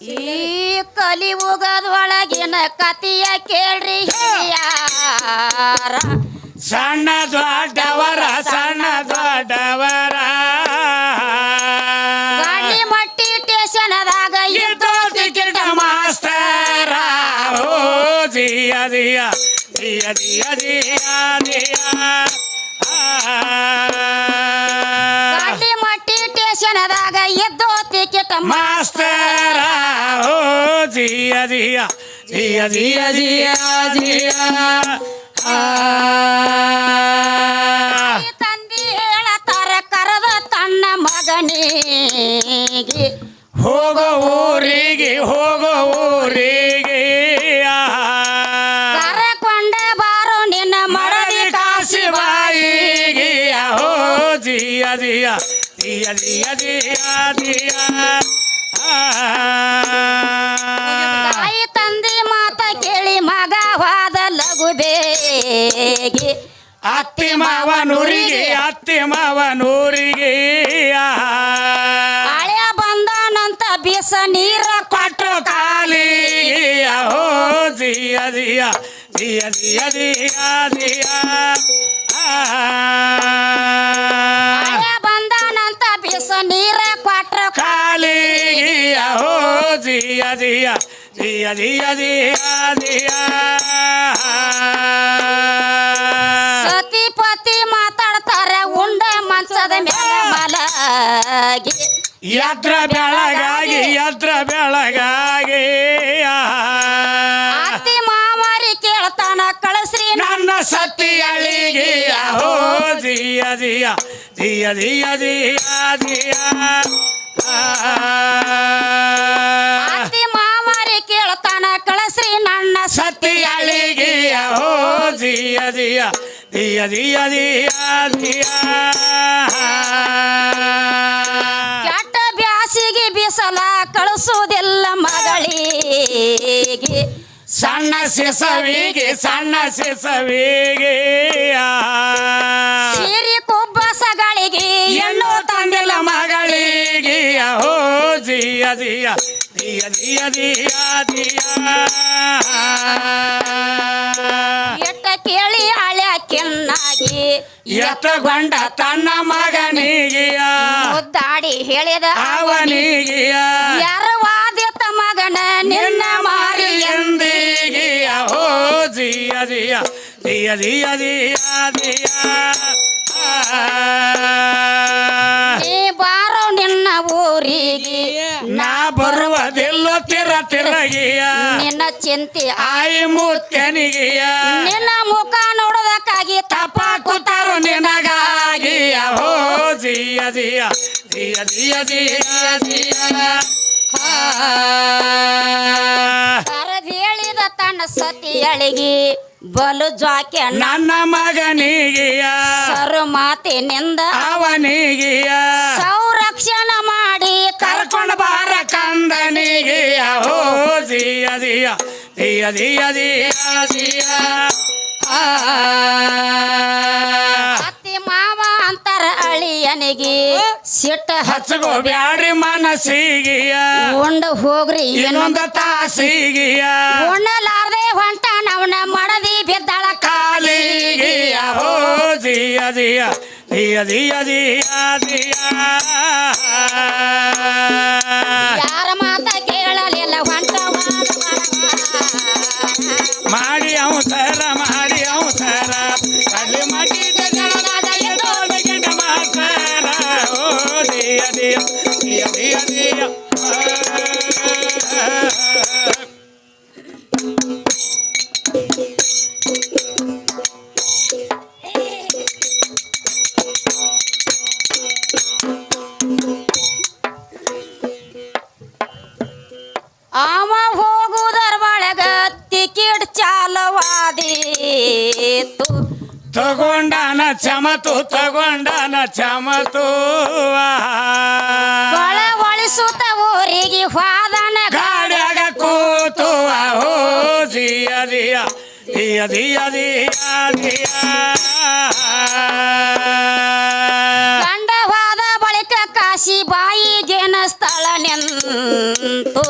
ಈ ಕಲಿಯುಗದೊಳಗಿನ ಕತಿಯ ಕೇಳ್ರಿ ಹಿರಿಯಾರ. ಸಣ್ಣ ದೊಡ್ಡವರ ಸಣ್ಣ ದೊಡ್ಡವರ. ಗಾಡಿ ಮಟ್ಟಿ ಸ್ಟೇಷನದಾಗ ಇದ್ದೋ ಟಿಕೆಟ್ ಮಾಸ್ತರ. ಓ ಗಾಡಿ ಮಟ್ಟಿ ಸ್ಟೇಷನದಾಗ ಎದ್ದೋ ಮಾಸ್ತರ. ಓ ಜಿಯ ಜಿಯ ಜಿಯ ಜಿಯ ಜಿಯ ಹೇಳ ತಂದಿ ಹೇಳತಾರ ಕರೆದ ತನ್ನ ಮಗನಿಗೆ. ದಿಯ ದಿಯ ದಿಯ ಬಂದನಂತ ಬಿಸ ನೀರ ಕೊಟ್ರ ಕಾಲಿಗೆ. ಹೋ ಜಿಯ ಜಿಯ ಜಿಯ ಜಿಯ ಜಿಯ ದಿಯ ಸತಿ ಪತಿ ಮಾತಾಡ್ತಾರ ಉಂಡ ಮಂಚದ ಮೇಲೆ ಮಲಗಿ. ಎದ್ರ ಬೆಳಗಾಗಿ ಎದ್ರ ಬೆಳಗಾಗಿ ಅಳಿಗೆ ಹೋ ಜಿಯ ಜಿಯ ಜಿಯ ಜಿಯ ಜಿಯ ಜಿಯ. ಮಾಮಾರಿ ಕೇಳ್ತಾನ ಕಳಸ್ರಿ ನನ್ನ ಸತಿ. ಅಳಿಗೆ ಹೋ ದಿಯ ದಿಯ ದಿಯ ದಿಯ ದಿಯ ದಿಯ ಕೆಟ್ಟ ಬ್ಯಾಸಿಗೆ ಬಿಸಲ ಕಳಿಸುವುದಿಲ್ಲ ಮಗಳಿಗೆ. ಸಣ್ಣ ಸಿಸವಿಗೆ ಸಣ್ಣ ಸಿಸವಿಗೆ ಸಿರಿ ಕುಬ್ಬಸಗಳಿಗೆ ಎಣ್ಣು ತಂದಿಲ್ಲ ಮಗಳಿಗೆ ಹೋ ಜಿಯ ಜಿಯ ಜಿಯ ಜಿಯ ಜಿಯ ಜಿಯ. ಎಟ್ಟ ಕೇಳಿ ಅಳ್ಯಾಕೆನ್ನಾಗಿ ಎತ್ತಗೊಂಡ ತನ್ನ ಮಗನಿಗೆ ಮುದ್ದಾಡಿ ಹೇಳಿದ ಅವನಿಗೆ ಯಾರು ವಾದ್ಯತ ಮಗನ ನಿನ್ನ ಮಾರಿ ಹೋ ದಿಯ ದಿಯ ದಿಯ ದಿಯ ದಿಯ ನೀ ಬಾರೋ ನಿನ್ನ ಊರಿಗೆ ನಾ ಬರುವುದಿಲ್ಲ ತಿರ ತಿರಗಿಯ. ನಿನ್ನ ಚಿಂತೆ ಆಯಿ ಮೂತ್ಯನಿಗಿಯ. ನಿನ್ನ ಮುಖ ನೋಡೋದಕ್ಕಾಗಿ ತಪ ಕೂತಾರು ನಿನಗಾಗಿ ಹೋ ಜಿಯ ದಿಯ ದಿಯ ದಿಯ ದಿಯ ದಿಯ ಕರೆದು ಹೇಳಿದ ಸತಿಯಳಿಗಿ ಬಲು ಜಾಕೆ ನನ್ನ ಮಗನಿಗೆಯ ಸರು ಮಾತಿನಿಂದ ಅವನಿಗೆಯ ಸಂರಕ್ಷಣ ಮಾಡಿ ಕರ್ಕೊಂಡು ಬಾರ ಕಂದನಿಗೆಯ. ಹೋ ಸಿಯ ದಿಯ ದಿಯ ದಿಯ ದಿಯ ದಿಯ ಆ. ಅತ್ತಿ ಮಾವ ಅಂತರ ಅಳಿಯನಿಗೆ ಸಿಟ್ಟ ಹಚ್ಚಗೋ ಬ್ಯಾಡ್ರಿ ಮನಸ್ಸಿಗೆಯ. ಉಂಡ ಹೋಗ್ರಿ ಇನ್ನೊಂದು ತಾಸಿಗೆಯ. ಉಣ್ಣಲಾರ್ದೆ ನವನ ಮಡದಿ ಬಿದ್ದಾಳ ಕಾಲಿಗೆಯ ಹೋ ದಿಯ ದಿಯ ದಿಯ ದಿಯ ದಿಯ ಯಾರ ಮಾತ ಕೇಳಲಿಲ್ಲ ಹೊಂಟ ಮಾಡಿ ಅವಸರ ಮಾಡಿ ಅವಸರ. ಕಡ್ಲಿ ಮಾಡಿದ ಜನದಾಗ ಎದ್ದೋಳಗಿನ ತಗೊಂಡನ ಚಮತು ಒಳ ಒಳಿಸುತ್ತ ಊರಿಗೆ ಹೋದನ ಗಾಡ್ಯಾಗ ಕೂತು ಹೋ ಜಿಯ ಜಿಯ ಜಿಯ ಜಿಯ ಜಿಯ ಗಂಡ ಹೋದ ಬಳಿಕ ಕಾಶಿ ಬಾಯಿಗೇನ ಸ್ಥಳ ನಿಂತು.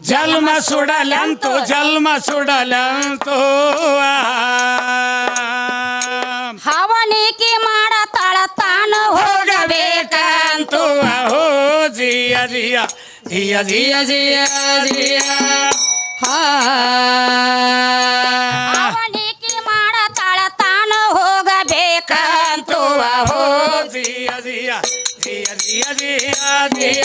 ಜಲ್ಮ ಸುಡಲಂತು ಜಲ್ಮ ಸುಡಲಂತು ಜಿಯ ಜಿಯ ಜಿಯ ಜಿಯ ಹಾ. ಹವನಿಕೆ ಮಾಡತಾಳ ತಾನು ಹೋಗಬೇಕ ಕಂತು ಅಹೋ ಜಿಯ ಜಿಯ ಜಿಯ ಜಿಯ ಜಿಯ ಜಿಯ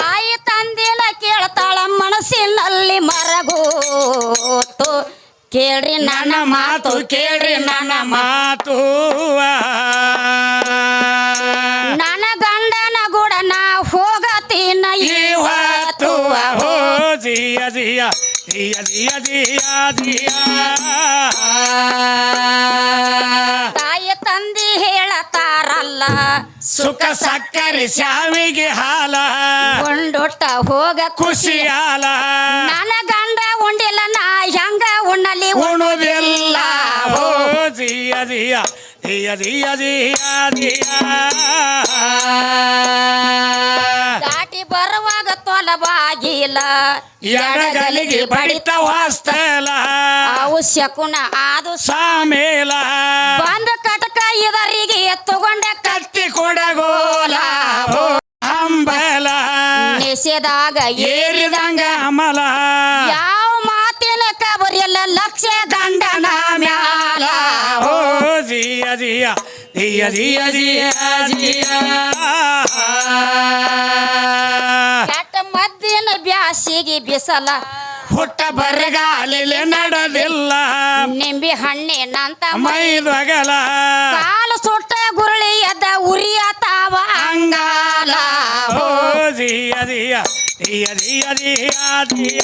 ತಾಯಿ ತಂದಿನ ಕೇಳ್ತಾಳ ಮನಸ್ಸಿನಲ್ಲಿ ಮರಗೋತು. ಕೇಳ್ರಿ ನನ್ನ ಮಾತು ಕೇಳ್ರಿ ನನ್ನ ಮಾತು. ಜಿಯ ಜಿಯ ತಾಯಿ ತಂದಿ ಹೇಳತಾರಲ್ಲ ಸುಖ ಸಕ್ಕರೆ ಶಾವಿಗೆ ಹಾಲ. ಕೊಂಡೊಟ್ಟ ಹೋಗ ಖುಷಿ ಹಾಲ. ನನ್ನ ಗಂಡ ಉಂಡಿಲ್ಲ ನಾ ಹೆಂಗ ಉಣ್ಣಲಿ ಉಣುದಿಲ್ಲ. ಹೋ ಜಿಯಾ ಜಿಯ ಜಿಯ ಜಿಯ ದಾಟಿ ಬರುವಾಗ ತೊಲಬಾಗಿಲ್ಲ ಎಡಗಲಿಗೆ ಬಡಿತ ವಾಸ್ತಲ ಅವು ಶಕುನ ಆದು ಸಾಮೇಲ. ಬಂದ ಕಟಕ ಇದರಿಗೆ ತಗೊಂಡ ಕತ್ತಿ ಕೊಡಗೋಲ ಅಂಬಲ ಹಂಬಲ. ನಿಷೇದಾಗ ಏರಿದಂಗ ಅಮಲ. ಜಿಯ ಜಿಯ ಜಿಯ ಜಿಯ ಜಿಯ. ಕೆಟ್ಟ ಮದ್ದಿನ ಬ್ಯಾಸಿಗೆ ಬಿಸಲ. ಹುಟ್ಟ ಬರಗಾಲಿಲೆ ನಡೆದಿಲ್ಲ. ನಿಂಬಿ ಹಣ್ಣಿನಂತ ಮೈದೊಗಲ ಕಾಲು ಸುಟ್ಟ ಗುರುಳಿ ಎದ್ದ ಉರಿಯತಾವ ಅಂಗಾಲ. ಓ ಜಿಯ ಜಿಯ ಜಿಯ ಜಿಯ.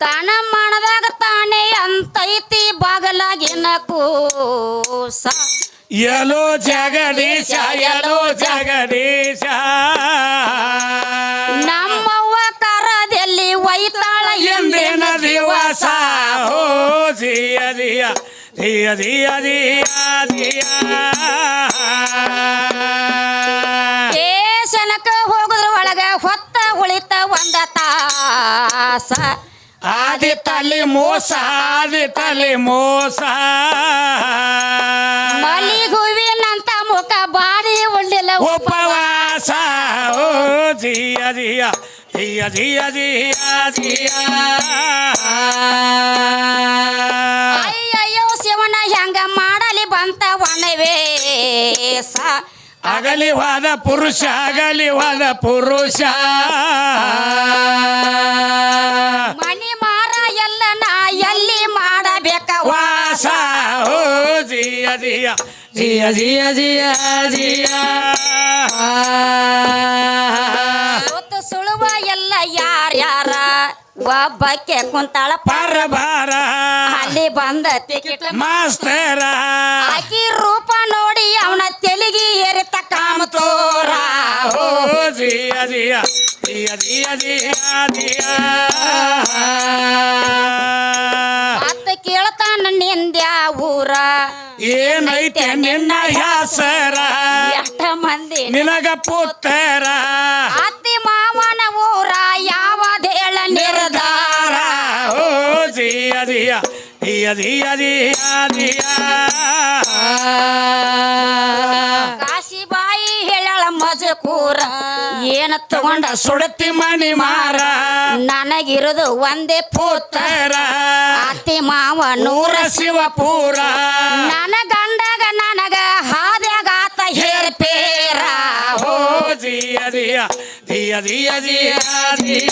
ತಾನ ಮಾಡದಾಗ ತಾನೇ ಅಂತೈತಿ ಬಾಗಲಾಗಿನ ಕೂಸ. ಎಲೋ ಜಗದೀಶ ಎಲೋ ಜಗದೀಶ. ದಿವಸ ಹೋ ಜಿಯ ಜಿಯ ಜಿಯ ಜಿಯ ಜಿಯ ಜಿಯ. ದೇಶನಕ ಹೋಗುದ್ರ ಒಳಗ ಹೊತ್ತ ಉಳಿತ ಒಂದ ತಾಸ. ಆದಿ ತಲೆ ಮೋಸ ಆದಿ ತಲೆ ಮೋಸ. ಮಲಿಗುವಿನಂತ ಮುಖ ಬಾಡಿ ಉಳ್ಳಿಲ್ಲ ಉಪವಾಸ. ಓ ಜಿಯ ಜಿಯ ಧಿಯ ಧಿಯ ಜಿಯ ಅಯ್ಯಯ್ಯೋ ಶಿವನ ಹೆಂಗ ಮಾಡಲಿ ಬಂತ ಒಣವೇಸ ಅಗಲಿವಾದ ಪುರುಷ ಅಗಲಿವಾದ ಪುರುಷ. ಮನಿ ಮಾರ ಎಲ್ಲ ನಾ ಎಲ್ಲಿ ಮಾಡಬೇಕ? ವಾಸ ಓ ಜಿಯ ಜಿಯ ಜಿಯ ಜಿಯ ಜಿಯ ಎಲ್ಲ ಯಾರ? ಒಬ್ಬಕ್ಕೆ ಕುಂತಾಳ ಪರ ಬಾರ. ಅಲ್ಲಿ ಬಂದ ಟಿಕೆಟ್ ಮಾಸ್ತರ. ಆಕಿ ರೂಪ ನೋಡಿ ಅವನ ತೆಲುಗಿ ಏರಿತ ಕಾಮ ತೋರ. ಓ ಜಿಯ ಜಿಯ ಜಿಯ ಜಿಯ ಜಿಯ ಜಿಯ. ಮತ್ತ ಕೇಳ್ತಾನ ನಿಂದ್ಯಾ ಊರ. ಏನೈತೆ ನಿನ್ನ ಹೆಸರ ಎಷ್ಟ ಮಂದಿ ನಿನಗ ಪುತ್ತರ? ಜಿಯ ಧಿಯ ಧಿಯ ಧಿಯ ಕಾಶಿಬಾಯಿ ಹೇಳಳ ಮಜಕೂರ. ಏನ ತಗೊಂಡ ಸುಡತಿ ಮಣಿ ಮಾರ. ನನಗಿರೋದು ಒಂದೇ ಪೂತರ. ಅತಿ ಮಾವ ನೂರ ಶಿವಪೂರ ನನ್ನ ಗಂಡಗ ನನಗ ಹಾದ್ಯಾಗಾತ ಹೇರ್ಪೇರ ಹೋ ಜಿಯ ಜಿಯ ಜಿಯ ಜಿಯ ಜಿಯ ಜಿಯ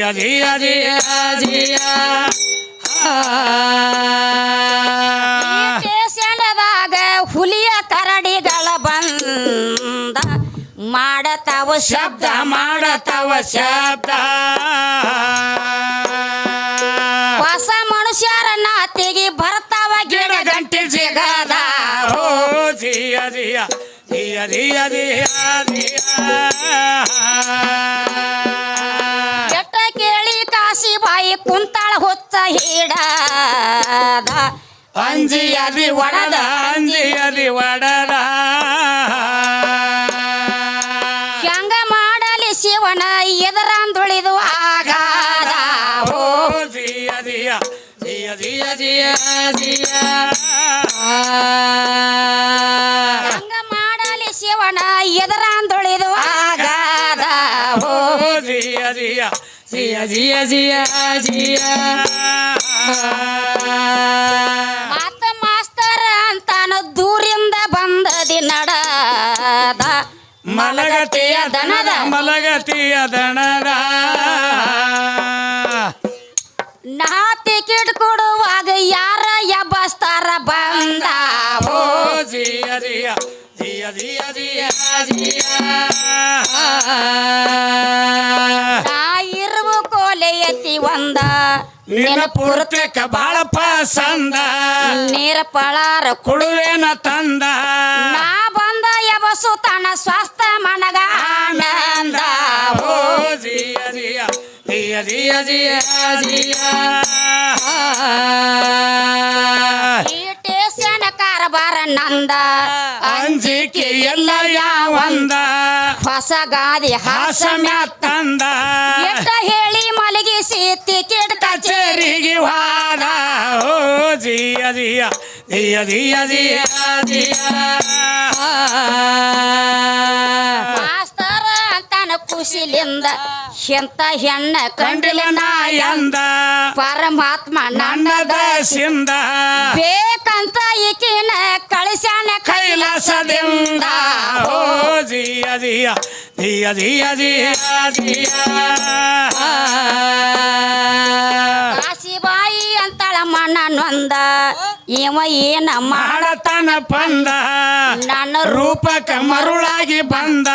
ಜಿಯ ಜಿಯ ಜಿಯ ಜಿಯ. ಆ. ಹುಲಿಯ ಕರಡಿಗಳ ಬಂದ ಮಾಡತಾವ ಶಬ್ದ. ಮಾಡತವ ಶಬ್ದ. ಹೊಸ ಮನುಷ್ಯರ ನಾತಿಗೆ ಬರ್ತಾವ ಗಿಡ ಗಂಟೆ ಸಿಗದ. ಹೋ ಜಿಯ ಜಿಯ ಜಿಯ ಜಿಯ ಜಿಯ ಜಿಯ. ಕುಂತಾಳ ಹೊತ್ತ ಹಿಡದ. ಅಂಜಿ ಅದಿ ಒಡದ ಅಂಜಿ ಅದಿ ಒಡದ. ಹೆಂಗ ಮಾಡಲಿ ಶಿವನ, ಎದರಂದುಳಿದು ಆಗಾದ. ಓ ಜಿಯ ಜಿಯ ಜಿಯ ಜಿಯ ಜಿಯ ಜಿಯ. ಜಿಯ ಜಿಯ ಜಿಯ ಜಿಯ ಮಾತ ಮಾಸ್ತರ ಅಂತಾನ ದೂರಿಂದ ಬಂದ ನಡದ. ಮಲಗತಿಯ ದನದ ಮಲಗತಿಯ ದನದ. ನಾ ಟಿಕೆಟ್ ಕೊಡುವಾಗ ಯಾರ ಎಬ್ಬಸ್ತಾರ ಬಂದ? ಓ ಜಿಯ ಜಿಯ ಜಿಯ ಜಿಯ ಜಿಯ ಕೋಲೆ ಒಂದ. ನಿನ್ನ ಪೂರ್ತಕ ಬಾಳಪ್ಪ ಪಸಂದ. ನೀರ ಪಳಾರ ಕುಡುವೇನ ತಂದ. ನಾ ಬಂದ ಯಬಸು ತನ ಸ್ವಸ್ಥ ಮನಗ ಆನಂದ. ಓ ಜಿಯ ಜಿಯ ಜಿಯ ಜಿಯ ಕಾರಬಾರ ನಂದ. ಅಂಜಿಕೆ ಎಲ್ಲ ಯಾವಂದ. ಹೊಸ ಗಾದಿ ಹಾಸ ತಂದ. ಜಿಯ ಜಿಯ ಜಿಯ ಜಿಯ ಜಿಯ ಜಿಯ ಮಾಸ್ತರ ಖುಷಿಲಿಂದ ಎಂತ ಹೆಣ್ಣ ಕಂಡಿಲ ನಾಯಂದ ಪರಮಾತ್ಮ ನನ್ನ ದಸಿಂದ ಬೇಕಂತ ಈಕಿನ ಕಳಿಸ್ಯಾನ ಕೈಲಾಸದಿಂದ. ಓ ಜಿಯ ಜಿಯ ಜಿಯ ಜಿಯ ಜಿಯ ಜಿಯ. ಕಾಸಿಬಾಯಿ ಅಂತಳ ಮಣ್ಣ ನೊಂದ ಇವ ಏನ ಮಾಡ ಮಾಡತನ ಪಂದ. ನನ್ನ ರೂಪಕ ಮರುಳಾಗಿ ಬಂದ.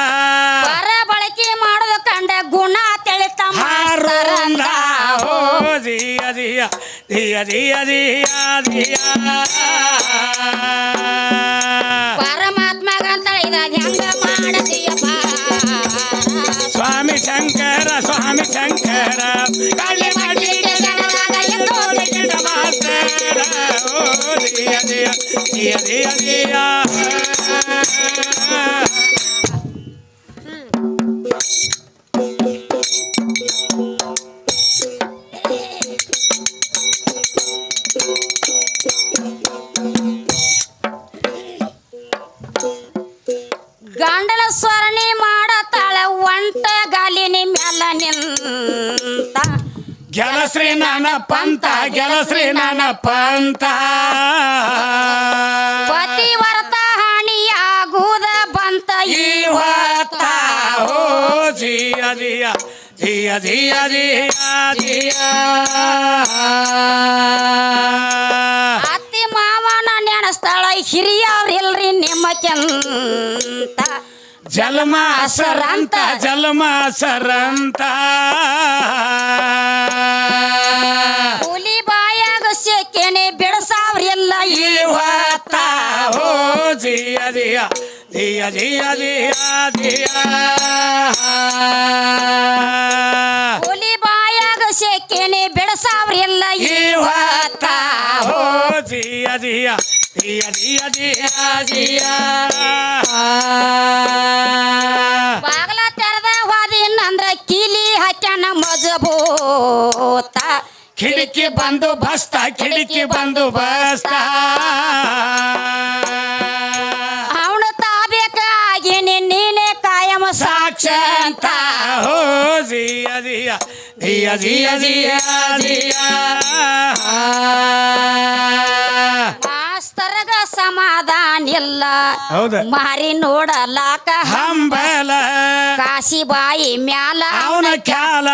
ಮಾಸ್ತರಂದ. ಓ ಜಿಯ ಜಿಯ ಜಿಯ ಜಿಯ ಜಿಯ ಜಿಯ ಪರಮಾತ್ಮಗಂತ ಇದ ಹೆಂಗ ಮಾಡತೀಯಪ್ಪ ಸ್ವಾಮಿ ಶಂಕರ ಸ್ವಾಮಿ ಶಂಕರ ತೆಗೆದ ಮಾಸ್ತರ. ಓ ಜಿಯ ಜಿಯ ಜಿಯ ಜಿಯ ಜಿಯ ಗಂಡನ ಸ್ವರಣಿ ಮಾಡತಾಳ ಒಂಟ ಗಾಲಿನಿ ಮ್ಯಾಲ ನಿಂತ. ಗೆಲಶ್ರೀ ನನ್ನ ಪಂತ ಗೆಲಶ್ರೀ ನನ್ನ ಪಂತ. ಪತಿ ವರ್ತ ಹಾನಿಯಾಗುವುದ ಬಂತ ಇವತ್ತ ಹೋ ಜಿಯ ಜಿಯ. ಜಿಯ ಜಿಯ ಜಿಯ ಜಿಯ ಅತ್ತಿ ಮಾವನ ನೆನಸ್ತಾಳ ಹಿರಿಯವ್ರಿಲ್ರಿ ನಿಮ್ಮ ಕೆಂತ ಜಲಮ ಸರಂತ ಜಲಮ ಸರಂತ ಹುಲಿ ಬಾಯಾಗ ಸೆಕೆನೆ ಬಿಡಸಾವ್ರಿಲ್ಲ ಇವತ್ತ ಹೋ ಜಿಯ ಜಿಯ. ಜಿಯ ದಿಯಾ ಜಿಯ ಜಿಯ ಹುಲಿ ಬಾಯಾಗ ಸೆಕೆನೆ ಎಲ್ಲ ಇವತ್ತ ಓ ದಿಯಾ ದಿಯಾ ದಿಯಾ ದಿಯಾ ಜಿಯ ಜಿಯ ಬಾಗಲ ತೆರೆದ ಹೋದಿನಂದ್ರ ಕೀಲಿ ಹಾಕ್ಯಾನ ಮಜಬೂತ. ಕಿಟಕಿ ಬಂದು ಬಸ್ತ ಕಿಟಕಿ ಬಂದು ಬಸ್ತ. ಜಿಯ ಜಿಯ ಜಿಯ ಜಿಯ ಜಿಯ ಜಿಯ ಮಾಸ್ತರ್ಗ ಸಮಾಧಾನ ಇಲ್ಲ ಹೌದ. ಮಾರಿ ನೋಡಲಾಕ ಹಂಬಲ. ಕಾಶಿಬಾಯಿ ಮ್ಯಾಲ. ಅವನ ಖ್ಯಾಲ.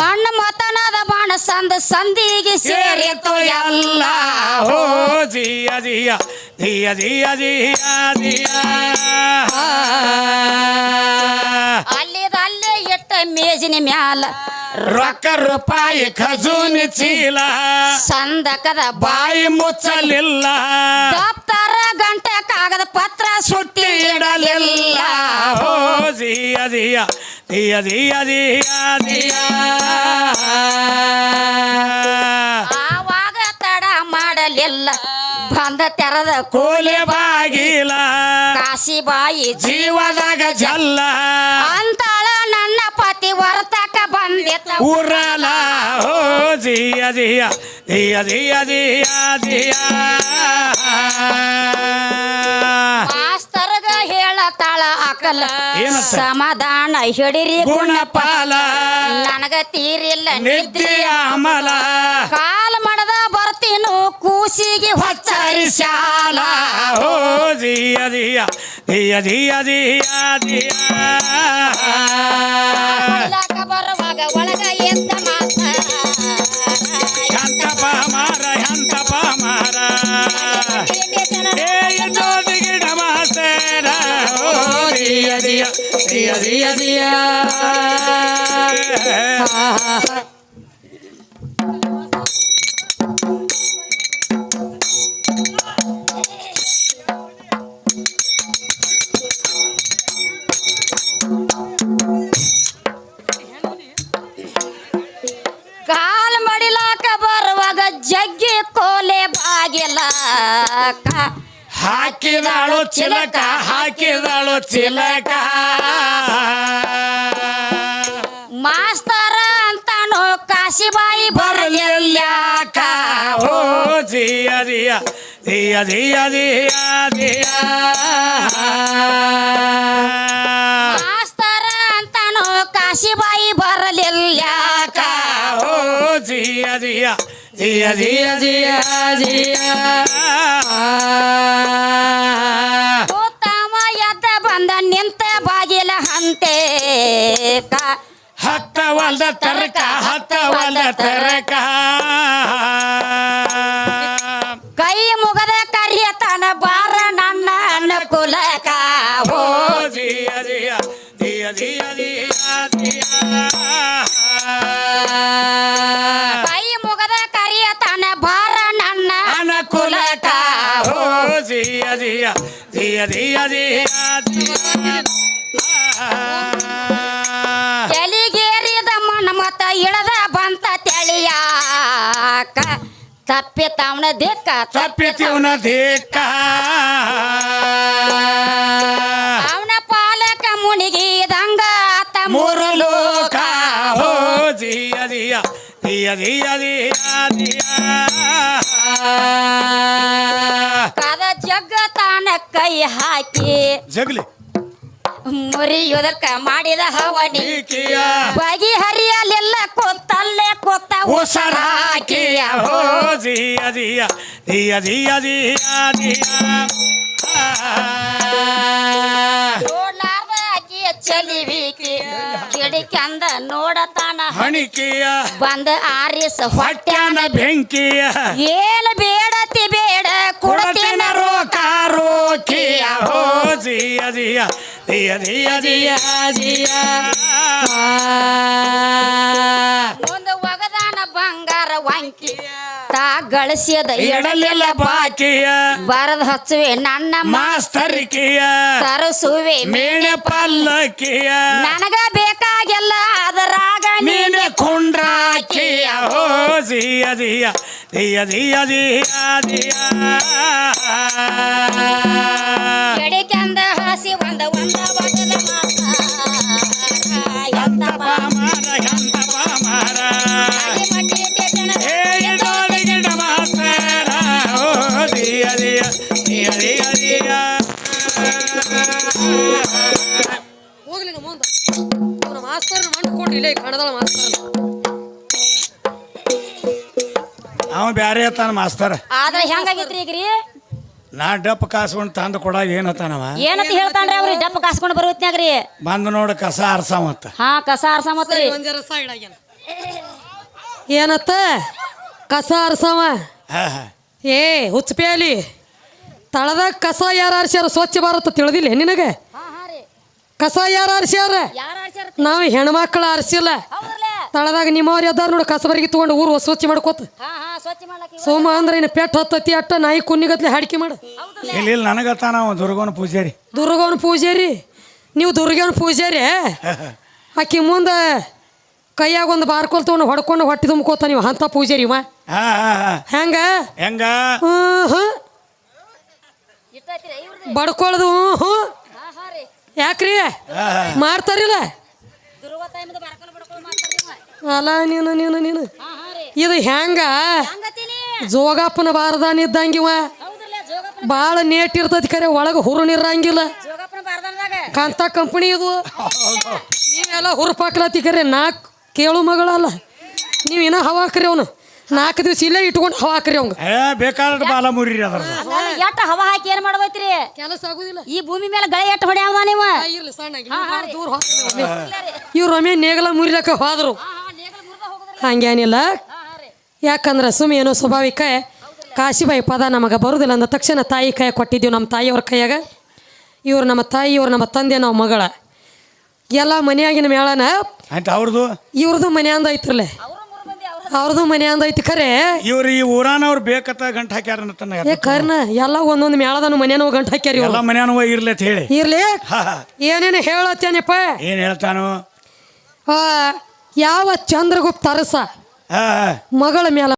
ಮಣ್ಣ ಮತನದ ಬಾಣ ಸಂದ ಸಂದಿಗೆ ಸೇರಿತು ಎಲ್ಲ. ಓ ಜಿಯ ಜಿಯ ಜಿಯ ಜಿಯ ಜಿಯ ಜಿಯ ಮೇಜಿನ ಮ್ಯಾಲ ರೊಕ್ಕ ರೂಪಾಯಿ ಖಜೂನಿ ಚೀಲ. ಸಂದಕದ ಬಾಯಿ ಮುಚ್ಚಲಿಲ್ಲ. ದಪ್ತರ ಗಂಟೆ ಕಾಗದ ಪತ್ರ ಸುಟ್ಟಿ ಇಡಲಿಲ್ಲ. ಓ ಜಿಯ ಜಿಯ ಜಿಯ ಜಿಯ ಜಿಯ ಜಿಯ. ಆವಾಗ ತಡ ಮಾಡಲಿಲ್ಲ. ಬಂದ ತೆರದ ಕೋಲೆ ಬಾಗಿಲ. ಕಾಶಿಬಾಯಿ ಜೀವದಾಗ ಜಲ್ಲ. ಉರಲ ಹೋ ಜಿಯ ಜಿಯ ಜಿಯ ಜಿಯ ಜಿಯ ಜಿಯ ಮಾಸ್ತರ್ಗ ಹೇಳತಾಳ ಅಕಲ? ಸಮಾಧಾನ ಹಿಡಿರಿ ಗುಣಪಾಲ. ನನಗ ತೀರಿಲ್ಲ ನಿದ್ರೆಯ ಅಮಲ. ಕಾಲ ಮಡದ ಬರ್ತೀನು ಕೂಸಿಗೆ ಹೊಚ್ಚರಿ ಶಾಲ. ಓ ಜಿಯ ಜಿಯ ಜಿಯ ಜಿಯ ಜಿಯ ಜಿಯ. ಬರುವಾಗ ಒಳಗ ಎದ್ದ ಮಾತ? ಎಂತಪ ಮಾರ ಎಂತಪ ಮಾರ ಏ ಜೋದಿ ಗಿಡ ಮಾಸ್ತೇರ ಜಿಯ ಜಿಯ ಜಿಯ ಕೋಲೆ ಬಾಗಿಲ ಹಾಕಿದಾಳು ಚಿಲಕ ಹಾಕಿದಾಳು ಚಿಲಕ. ಮಾಸ್ತರ ಅಂತಾನು ಕಾಶಿಬಾಯಿ ಬರಲಿಲ್ಲ ಬರ್ಲಿಲ್ಯಾಕ ಓ ಜಿಯ ಜಿಯ ಜಿಯ ಜಿಯ ಜಿಯ ಜಿಯ. ಮಾಸ್ತರ ಅಂತಾನು ಕಾಶಿಬಾಯಿ ಬರಲಿಲ್ಲ ಜಿಯ ಜಿಯ ಜಿಯ ಜಿಯ ಜಿಯ ಜಿಯ ಕೂತಾವ ಎದ್ದ ಬಂದ ನಿಂತ ಬಾಗಿಲ ಹಂತೆ. ಹತ್ತವಲ್ದ ತರಕ ಹತ್ತವಲ್ದ ತರಕ. ಕೈ ಮುಗದ ಕರಿಯತನ ಬಾರ ನನ್ನ ಅನುಕೂಲಕ. ತಿಳಿಯಾಕ ತಪ್ಪಿ ತವನ ದಿಕ್ಕ ತಪ್ಪಿತಿವ್ನ ದೇಕ ಅವನ ಪಾಲಕ ಮುನಿಗಿದಂಗ ಆತ ಮೂರು ಲೋಕ ಹೋ ಜಿಯ ಜಿಯ ಜಿಯ ಜಿಯ ಜಿಯ ಜಿಯ ಕದ ಜಗ್ಗತಾನ ಕೈ ಹಾಕಿ ಜಗಲಿ ಮುರಿಯುದಕ್ಕ ಮಾಡಿದ ಹವನಿ ಬಗಿ ಕೊತ್ತಲ್ಲೇ ಕೊತ್ತ ಉಸರ ಹಾಕಿಯ. ಹೋ ಜಿಯ ಜಿಯ ಜಿಯ ಜಿಯ ಜಿಯ ಜಿಯ. ನೋಡ್ಲಾರ್ದ ಆಕಿಯ ಚಲಿವಿಕಿ ಕಿಡಿಕಂದ ನೋಡತಾನ. ಹಣಿಕೆಯ ಬಂದ ಆರಿಸ ಹೊಟ್ಯಾನ ಬೆಂಕಿಯ. ಏನ್ ಬೇಡತಿ ಬೇಡ ಕೊಡತಿನ ಕೊಡತಿನ ರೋಕ ರೋಕಿಯ ಹೋ ಜಿಯ ಜಿಯ ಜಿಯ ಜಿಯ ಜಿಯ ಜಿಯ. ತಾ ಗಳಿಸಿದ ಇಡಲಿಲ್ಲ ಬಾಕಿಯ ಬರದ ಹಚ್ಚುವೆ ನನ್ನ ಮಾಸ್ತರಿಕೆಯ ತರಸುವೆ ಮೇಣೆ ಪಲ್ಲಕ್ಕಿಯ ನನಗ ಬೇಕಾಗೆಲ್ಲ ಅದರಾಗ ನೀನೆ ಕುಂಡ್ರಾಕಿಯ ಹೋ ಜಿಯ ಜಿಯ ಜಿಯ ಜಿಯ ಜಿಯ ಜಿಯ. ಕೆಡಿಕೆಂದ ಹಸಿ ಒಂದ ಒಂದ ಬಗಲ ಎಂತ ಇಲ್ಲೇ ಕಣದಳ ಮಾಸ್ತರ್. ಅವ ಬ್ಯಾರೆ ಮಾಸ್ತರ್. ಆದ್ರೆ ಹೆಂಗಾಗೈತ್ರಿ ಈಗ ರೀ ನಾ ಡಪ್ ಕಾಸ್ಕೊಂಡು ತಂದು ಕೊಡಾಗ ಏನತ್ತಾನವ ಏನಂತ ಹೇಳ್ತಾನ್ರಿ ಅವ್ರಿ ಡಪ್ಪ ಕಾಸ್ಕೊಂಡು ಬರುವತ್ನ್ಯಾಗ್ರಿ ಬಂದು ನೋಡ ಕಸ ಆರ್ಸಾವತ್ತ ಹಾ ಕಸ ಆರ್ಸಮತ್ರಿ ಒಂದ್ ಜರ ಸೈಡ್ ಆಗ್ಯಾನ. ಏನತ್ತ? ಕಸ ಅರ್ಸವ ಹಾ ಹಾ. ಏ ಹುಚ್ಚಪೇಲಿ ತಳದ ಕಸ ಯಾರು ಆರ್ಸ್ಯಾರ ಸ್ವಚ್ಛ ಭಾರತ ತಿಳಿದಿಲ್ಲ ನಿನಗೆ? ರೀ ಕಸ ಯಾರು ಆರಿಸ್ಯಾರ? ಯಾರು ಆರ್ಸ್ಯಾರ ನಾವು ಹೆಣ್ಮಕ್ಳು ಆರಿಸಿಲ್ಲ. ತಳದಾಗ ನಿಮ್ಮವ್ರು ಎದ್ದಾರ ನೋಡಿ ಕಸಬರಿಗೆ ತಗೊಂಡು ಊರು ಸ್ವಚ್ಛ ಮಾಡ್ಕೋತ. ಹಾ ಹಾ ಸ್ವಚ್ಛ ಮಾಡ್ಲಕ್ಕೆ ಸೋಮ ಅಂದ್ರೆ ಇನ್ನು ಪೆಟ್ಟ ಹತ್ತತಿ ಅಟ್ಟ ನಾಯಿ ಕುನ್ನಿಗತ್ಲೆ ಹಾಡಿಕೆ ಮಾಡು. ಇಲ್ಲಿ ನನಗತ್ತ ನನಗತ್ತಾನ ದುರ್ಗವನ ಪೂಜಾರಿ. ದುರ್ಗವನ ಪೂಜಾರಿ? ನೀವು ದುರ್ಗವನ ಪೂಜಾರಿ? ಆಕಿ ಮುಂದೆ ಕೈಯಾಗ ಒಂದು ಬಾರ್ಕೊಲ್ ತಗೊಂಡು ಹೊಡ್ಕೊಂಡು ಹೊಟ್ಟೆ ತುಂಬ್ಕೋತ ನೀವು ಅಂತ ಪೂಜಾರಿ ಇವ. ಹಾ ಹಾ ಹಾ. ಹೆಂಗ? ಹೆಂಗ? ಹ್ಮ್ ಹ್ಮ್. ಇಷ್ಟ ಐತ್ರಿ ಇವ್ರದ್ದು ಬಡ್ಕೊಳ್ದು ಹ್ಞೂ ಮಾಡ್ತಾರ್ರಿ ಮಾಡ್ತಾರಿಲ್ಲ ಅಲ್ಲ ನೀನು ನೀನು ನೀನು. ಇದು ಹೆಂಗ? ಜೋಗಪ್ಪನ ಬಾರದಾನ ಇದ್ದಂಗಿವ. ಭಾಳ ನೇಟ್ ಇರ್ತೈತಿ ಖರೆ ಒಳಗೆ ಹುರುನಿರಂಗಿಲ್ಲ ಕಾಂತ ಕಂಪನಿ ಇದು. ನೀವೆಲ್ಲ ಹುರುಪಾಕ್ಲತ್ತಿ ಕರೆ ನಾಲ್ಕು ಕೇಳು ಮಗಳಲ್ಲ. ನೀವು ಇನ್ನ ಹವಾಕ್ರಿ ಅವನು. ನಾಲ್ಕು ದಿವಸ ಇಲ್ಲೇ ಇಟ್ಕೊಂಡು ಹವಾ ಹಾಕ್ರಿ ಏ ಬೇಕಾದ ಬಾಲ ಮುರಿ ಅದ್ರ ಎಟ್ಟ ಹವಾ ಹಾಕಿ ಏನ್ ಮಾಡ್ಬೇಕ್ರಿ? ಕೆಲಸ ಆಗುದಿಲ್ಲ. ಈ ಭೂಮಿ ಮೇಲೆ ಗಳೆ ಎಟ್ಟ ಹೊಡ್ಯಾವ ನೀವ? ಇರ್ಲಿ ಸಣ್ಣ ದೂರ ಇವ್ರ ಒಮ್ಮೆ ನೇಗಲ ಮುರಿಲಕ್ಕ ಹೋದ್ರು. ಹಂಗೇನಿಲ್ಲ. ಯಾಕಂದ್ರೆ ಸುಮ್ ಏನೋ ಸ್ವಾಭಾವಿಕ. ಕಾಶಿಬಾಯಿ ಪದ ನಮಗೆ ಬರುದಿಲ್ಲ ಅಂದ ತಕ್ಷಣ ತಾಯಿ ಕೈ ಕೊಟ್ಟಿದ್ದೀವಿ ನಮ್ಮ ತಾಯಿಯವ್ರ ಕೈಯಾಗ. ಇವ್ರು ನಮ್ಮ ತಾಯಿ ಇವ್ರು ನಮ್ಮ ತಂದೆ ನಾವು ಮಗಳ. ಎಲ್ಲ ಮನೆಯಾಗಿನ ಮೇಳನ ಅಂತ ಅವ್ರದ್ದು ಇವ್ರದ್ದು ಮನೆಯಂದ ಅಂದ ಐತ್ರಲೆ ಅವ್ರದ್ದು ಮನೆ ಅಂದೈತಿ ಖರೆ. ಇವ್ರು ಈ ಊರಾನವ್ರು ಬೇಕತ್ತ ಗಂಟ ಹಾಕ್ಯಾರ ಏ ಕರ್ನ ಎಲ್ಲ ಒಂದೊಂದು ಮೇಳದನು ಮನೆನೋ ಗಂಟು ಹಾಕ್ಯಾರ ಎಲ್ಲ ಇವ್ರು ಮನ್ಯಾನವ ಇರ್ಲಿ ಅಂತ ಹೇಳಿ. ಇರ್ಲಿ? ಹಾ ಹಾ. ಏನೇನು ಹೇಳತ್ತೇನಪ್ಪ ಏನ್ ಹೇಳ್ತಾನು? ಆ, ಯಾವ ಚಂದ್ರಗುಪ್ತ ಅರಸ ಹಾ ಹಾ. ಮಗಳ ಮೇಲೆ